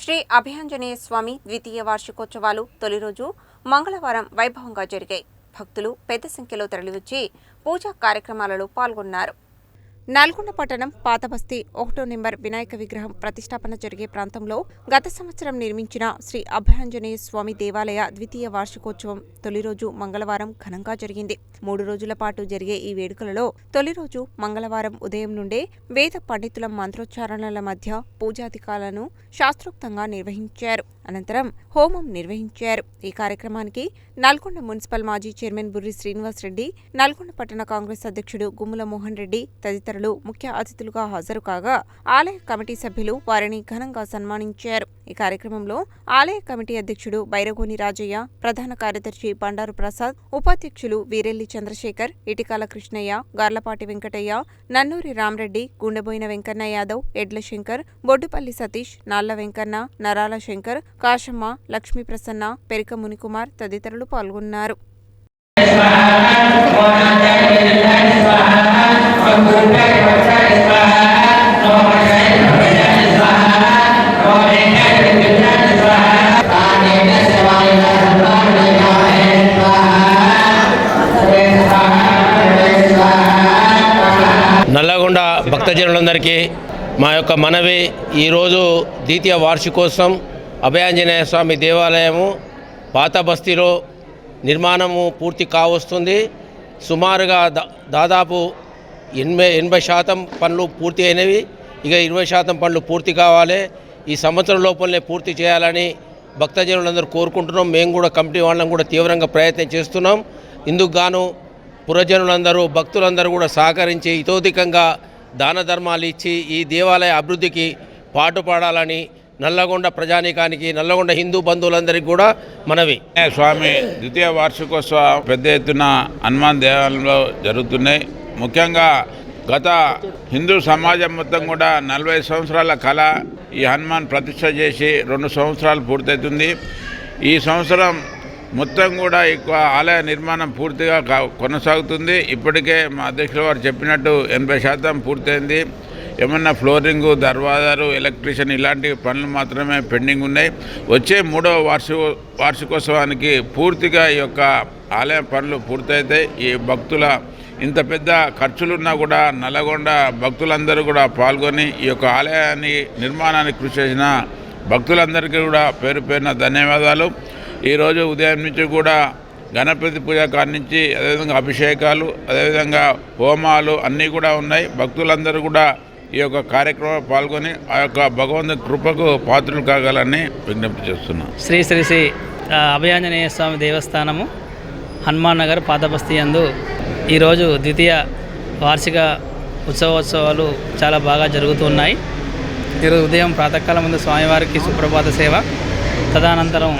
శ్రీ అభయాంజనేయ స్వామి ద్వితీయ వార్షికోత్సవాలు తొలి రోజు మంగళవారం వైభవంగా జరిగాయి. భక్తులు పెద్ద సంఖ్యలో తరలివచ్చి పూజా కార్యక్రమాలలో పాల్గొన్నారు. నల్గొండ పట్టణం పాతబస్తీ ఒకటో నెంబర్ వినాయక విగ్రహం ప్రతిష్టాపన జరిగే ప్రాంతంలో గత సంవత్సరం నిర్మించిన శ్రీ అభయాంజనేయ స్వామి దేవాలయ ద్వితీయ వార్షికోత్సవం తొలి రోజు మంగళవారం ఘనంగా జరిగింది. మూడు రోజుల పాటు జరిగే ఈ వేడుకలలో తొలి రోజు మంగళవారం ఉదయం నుండే వేద పండితుల మంత్రోచ్చారణల మధ్య పూజాధికాలను శాస్త్రోక్తంగా నిర్వహించారు. అనంతరం హోమం నిర్వహించారు. ఈ కార్యక్రమానికి నల్గొండ మున్సిపల్ మాజీ చైర్మన్ బుర్రి శ్రీనివాస్ రెడ్డి నల్గొండ పట్టణ కాంగ్రెస్ అధ్యక్షుడు గుమ్మల మోహన్ రెడ్డి తదితరులు ముఖ్య అతిథులుగా హాజరు కాగా ఆలయ కమిటీ సభ్యులు వారిని ఘనంగా సన్మానించారు. ఈ కార్యక్రమంలో ఆలయ కమిటీ అధ్యక్షుడు బైరగోని రాజయ్య ప్రధాన కార్యదర్శి బండారు ప్రసాద్ ఉపాధ్యక్షులు వీరెల్లి చంద్రశేఖర్ ఇటికాల కృష్ణయ్య గార్లపాటి వెంకటయ్య నన్నూరి రామరెడ్డి గుండెబోయిన వెంకన్న యాదవ్ ఎడ్ల శంకర్ బొడ్డుపల్లి సతీష్ నాళ్ళ వెంకన్న నరాల శంకర్ కాశమ్మ లక్ష్మీ ప్రసన్న పెరిక మునికుమార్ తదితరులు పాల్గొన్నారు. భక్తజనులందరికీ మా యొక్క మనవి ఈరోజు ద్వితీయ వార్షికోత్సవం అభయాంజనేయ స్వామి దేవాలయము పాత బస్తీలో నిర్మాణము పూర్తి కావస్తుంది. సుమారుగా దా- దాదాపు ఎనభై ఎనభై శాతం పనులు పూర్తి అయినవి. ఇక ఇరవై శాతం పనులు పూర్తి కావాలి. ఈ సంవత్సరం లోపలనే పూర్తి చేయాలని భక్తజనులందరూ కోరుకుంటున్నాం. మేము కూడా కమిటీ వాళ్ళం కూడా తీవ్రంగా ప్రయత్నం చేస్తున్నాం. ఇందుకు గాను పురజనులందరూ భక్తులందరూ కూడా సహకరించి ఇతోధికంగా దాన ధర్మాలు ఇచ్చి ఈ దేవాలయ అభివృద్ధికి పాటుపడాలని నల్లగొండ ప్రజానీకానికి నల్లగొండ హిందూ బంధువులందరికీ కూడా మనవి. స్వామి ద్వితీయ వార్షికోత్సవ పెద్ద ఎత్తున హనుమాన్ దేవాలయంలో జరుగుతున్నాయి. ముఖ్యంగా గత హిందూ సమాజం మొత్తం కూడా నలభై సంవత్సరాల కళ ఈ హనుమాన్ ప్రతిష్ట చేసి రెండు సంవత్సరాలు పూర్తవుతుంది. ఈ సంవత్సరం మొత్తం కూడా ఎక్కువ ఆలయ నిర్మాణం పూర్తిగా కా- కొనసాగుతుంది. ఇప్పటికే మా అధ్యక్షుల వారు చెప్పినట్టు ఎనభై శాతం పూర్తయింది. ఏమన్నా ఫ్లోరింగు దర్వాజాలు ఎలక్ట్రీషియన్ ఇలాంటి పనులు మాత్రమే పెండింగ్ ఉన్నాయి. వచ్చే మూడవ వార్షిక వార్షికోత్సవానికి పూర్తిగా ఈ యొక్క ఆలయ పనులు పూర్తయితాయి ఈ భక్తుల ఇంత పెద్ద ఖర్చులున్నా కూడా నల్లగొండ భక్తులందరూ కూడా పాల్గొని ఈ యొక్క ఆలయాన్ని నిర్మాణానికి కృషి చేసిన భక్తులందరికీ కూడా పేరు పేరున ధన్యవాదాలు. ఈరోజు ఉదయం నుంచి కూడా గణపతి పూజ నుంచి అదేవిధంగా అభిషేకాలు అదేవిధంగా హోమాలు అన్నీ కూడా ఉన్నాయి. భక్తులందరూ కూడా ఈ యొక్క కార్యక్రమంలో పాల్గొని ఆ యొక్క భగవంతుని కృపకు పాత్రలు కాగలని విజ్ఞప్తి చేస్తున్నాం. శ్రీ శ్రీ శ్రీ అభయాంజనేయ స్వామి దేవస్థానము హనుమాన్ నగర్ పాతబస్తీ యందు ఈరోజు ద్వితీయ వార్షిక ఉత్సవోత్సవాలు చాలా బాగా జరుగుతున్నాయి ఈరోజు ఉదయం ప్రాతకాలం ముందు స్వామివారికి సుప్రభాత సేవ. తదనంతరం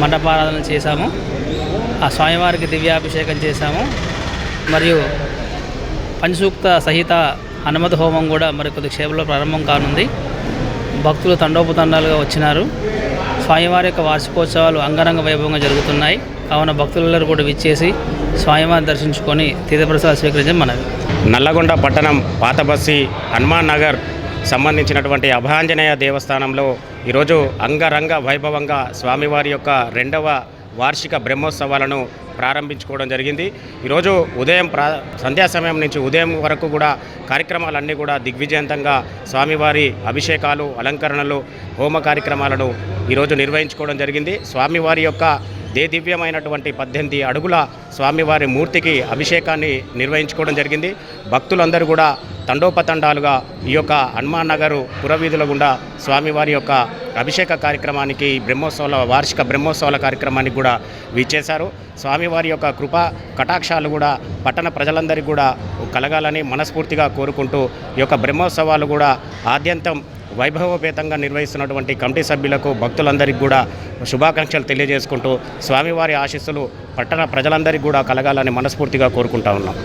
మండపారాధన చేశాము. ఆ స్వామివారికి దివ్యాభిషేకం చేశాము. మరియు పంచసూక్త సహిత హనుమత హోమం కూడా మరి కొద్ది క్షేపంలో ప్రారంభం కానుంది. భక్తులు తండోపతండాలుగా వచ్చినారు. స్వామివారి యొక్క వార్షికోత్సవాలు అంగరంగ వైభవంగా జరుగుతున్నాయి. కావున భక్తులందరూ కూడా విచ్చేసి స్వామివారిని దర్శించుకొని తీర్థప్రసాద్ స్వీకరించడం మనవి. నల్లగొండ పట్టణం పాతబస్సి హనుమాన్ నగర్ సంబంధించినటువంటి అభాంజనేయ దేవస్థానంలో ఈరోజు అంగరంగ వైభవంగా స్వామివారి యొక్క రెండవ వార్షిక బ్రహ్మోత్సవాలను ప్రారంభించుకోవడం జరిగింది. ఈరోజు ఉదయం ప్రా సంధ్యా సమయం నుంచి ఉదయం వరకు కూడా కార్యక్రమాలన్నీ కూడా దిగ్విజయంతంగా స్వామివారి అభిషేకాలు అలంకరణలు హోమ కార్యక్రమాలను ఈరోజు నిర్వహించుకోవడం జరిగింది. స్వామివారి యొక్క దే దివ్యమైనటువంటి పద్దెనిమిది అడుగుల స్వామివారి మూర్తికి అభిషేకాన్ని నిర్వహించుకోవడం జరిగింది. భక్తులందరూ కూడా తండోపతండాలుగా ఈ యొక్క హనుమాన్ నగరు పురవీధుల గుండా స్వామివారి యొక్క అభిషేక కార్యక్రమానికి బ్రహ్మోత్సవాల వార్షిక బ్రహ్మోత్సవాల కార్యక్రమానికి కూడా విచ్చేశారు. స్వామివారి యొక్క కృప కటాక్షాలు కూడా పట్టణ ప్రజలందరికీ కూడా కలగాలని మనస్ఫూర్తిగా కోరుకుంటూ ఈ యొక్క బ్రహ్మోత్సవాలు కూడా ఆద్యంతం వైభవోపేతంగా నిర్వహిస్తున్నటువంటి కమిటీ సభ్యులకు భక్తులందరికీ కూడా శుభాకాంక్షలు తెలియజేసుకుంటూ స్వామివారి ఆశీస్సులు పట్టణ ప్రజలందరికీ కూడా కలగాలని మనస్ఫూర్తిగా కోరుకుంటా ఉన్నాం.